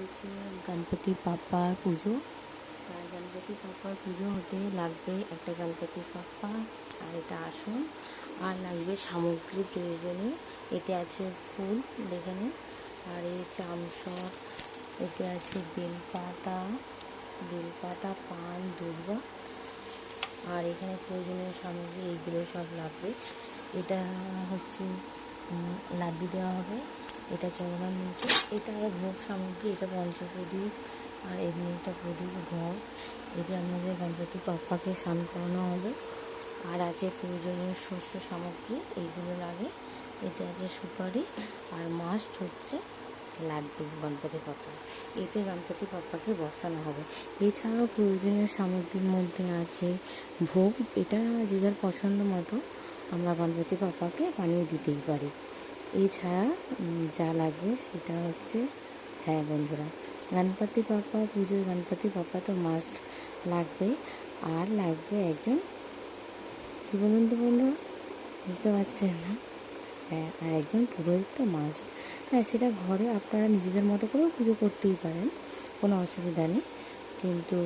হচ্ছে গণপতি বাপ্পার পুজো। আর গণপতি বাপ্পার পুজো হতে লাগবে একটা গণপতি বাপ্পা আর এটা আসন। আর লাগবে সামগ্রী প্রয়োজনীয় এতে আছে ফুল দেখে নিন আর এই চামচর এতে আছে বেলপাতা বেলপাতা, পান দুর্বা আর এখানে প্রয়োজনীয় সামগ্রী, এইগুলো সব লাগবে। এটা হচ্ছে লাড্ডু দেওয়া হবে। এটা চরণার নিচে এটা আর ভোগ সামগ্রী, এটা পঞ্চপ্রদীপ আর এমনি একটা প্রদীপ ঘর। এতে আমাদের গণপতি পাপ্পাকে স্নান করানো হবে। আর আছে প্রয়োজনীয় শস্য সামগ্রী এইগুলো লাগে। এতে আছে সুপারি আর মাস্ট হচ্ছে লাড্ডু গণপতি পাপ্পা এতে গণপতি পাপ্পাকে বসানো হবে। এছাড়াও প্রয়োজনীয় সামগ্রীর মধ্যে আছে ভোগ। এটা যে যার পছন্দ মতো আমরা গণপতি পাপ্পাকে বানিয়ে দিতেই পারি। এছাড়া যা লাগবে সেটা হচ্ছে হ্যাঁ বন্ধুরা, গণপতি পাপ্পা পুজোয় গণপতি পাপ্পা তো মাস্ট লাগবে আর লাগবে একজন কী বন্ধুরা বুঝতে পারছেন না? হ্যাঁ আর একজন পুরোহিত তো মাস্ট হ্যাঁ সেটা ঘরে আপনারা নিজেদের মতো করেও পুজো করতেই পারেন, কোনো অসুবিধা নেই। কিন্তু